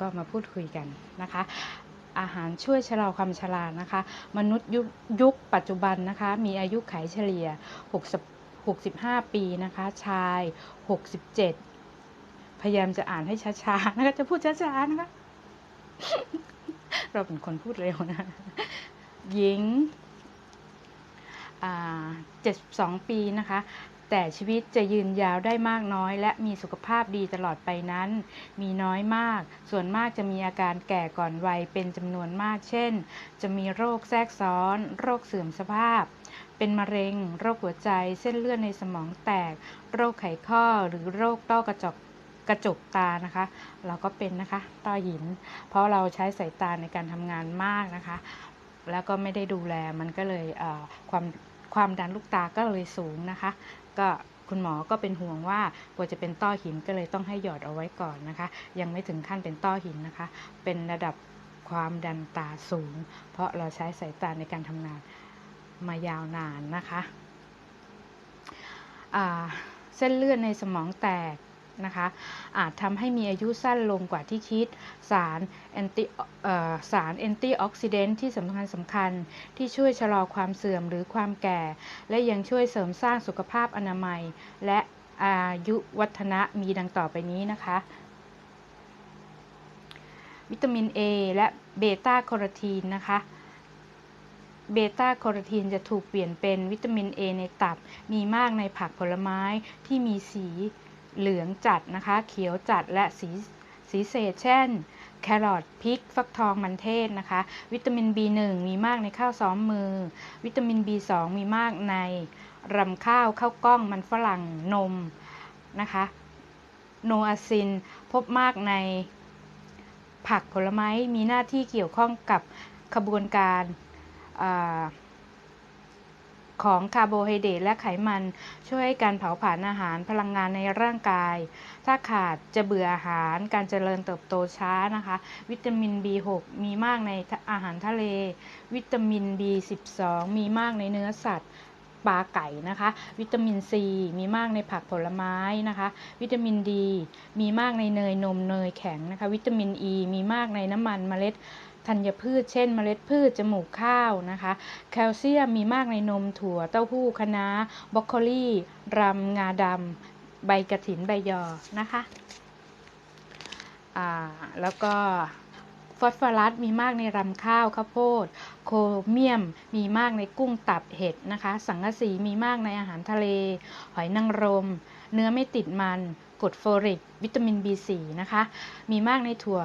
ก็มาพูดคุยกันนะคะ อาหารช่วยชะลอความชรานะคะ มนุษย์ยุคยุคปัจจุบันนะคะ มีอายุขัยเฉลี่ย 60 65 ปีนะคะ ชาย 67 พยายามจะอ่านให้ช้าๆนะคะจะพูดช้าๆนะคะ เราเป็นคนพูดเร็วนะ หญิง 72 ปีนะคะ แต่ชีวิตจะยืนยาวได้มากน้อย และมีสุขภาพดีตลอดไปนั้น มีน้อยมาก ส่วนมากจะมีอาการแก่ก่อนวัยเป็นจำนวนมาก เช่น จะมีโรคแทรกซ้อน โรคเสื่อมสภาพ เป็นมะเร็ง โรคหัวใจ เส้นเลือดในสมองแตก โรคไขข้อ หรือโรคต้อกระจกกระจกตานะคะ เราก็เป็นนะคะต้อหิน เพราะเราใช้สายตาในการทำงานมากนะคะ แล้วก็ไม่ได้ดูแลมันก็เลยความ ความดันลูกตาก็เลยสูงนะคะ ก็คุณหมอก็เป็นห่วงว่ากลัวจะเป็นต้อหินก็เลยต้องให้หยอดเอาไว้ก่อนนะคะ ยังไม่ถึงขั้นเป็นต้อหินนะคะ เป็นระดับความดันตาสูง เพราะเราใช้สายตาในการทำงานมายาวนานนะคะเส้นเลือดในสมองแตก นะคะ อาจทำให้มีอายุสั้นลงกว่าที่คิด สารแอนติสารแอนตี้ออกซิเดนต์ที่สำคัญสำคัญที่ช่วยชะลอความเสื่อมหรือความแก่ และยังช่วยเสริมสร้างสุขภาพอนามัย และอายุวัฒนะมีดังต่อไปนี้นะคะวิตามิน A และเบต้าแคโรทีนนะคะ เบต้าแคโรทีนจะถูกเปลี่ยนเป็นวิตามิน A ในตับ มีมากในผักผลไม้ที่มีสี เหลืองจัดนะคะ เขียวจัดและสีสีเศษเช่น แครอทพริก ฟักทองมันเทศนะคะ วิตามิน B1 มีมากในข้าวซ้อมมือ วิตามิน B2 มีมากในรำข้าวข้าวกล้องมันฝรั่งนมนะคะโนอาซินพบมากในผักผลไม้มีหน้าที่เกี่ยวข้องกับขบวนการา ของคาร์โบไฮเดรตและไขมัน ช่วยให้การเผาผลาญอาหารพลังงานในร่างกาย ถ้าขาดจะเบื่ออาหารการเจริญเติบโตช้านะคะ วิตามิน B6 มีมากในอาหารทะเล วิตามิน B12 มีมากในเนื้อสัตว์ปลาไก่นะคะ วิตามิน C มีมากในผักผลไม้นะคะ วิตามิน D มีมากในเนยนมเนยแข็งนะคะ วิตามิน E มีมากในน้ำมันเมล็ด ธัญพืช เช่น เมล็ดพืชจมูกข้าวนะคะ แคลเซียมมีมากในนมถั่วเต้าหู้คะน้าบรอกโคลีรำงาดำใบกระถินใบยอนะคะแล้วก็ฟอสฟอรัสมีมากในรำข้าวข้าวโพด โครเมียมมีมากในกุ้งตับเห็ดนะคะ สังกะสีมีมากในอาหารทะเล หอยนางรม เนื้อไม่ติดมันกรดโฟลิกวิตามิน B4 นะคะ มีมากในถั่ว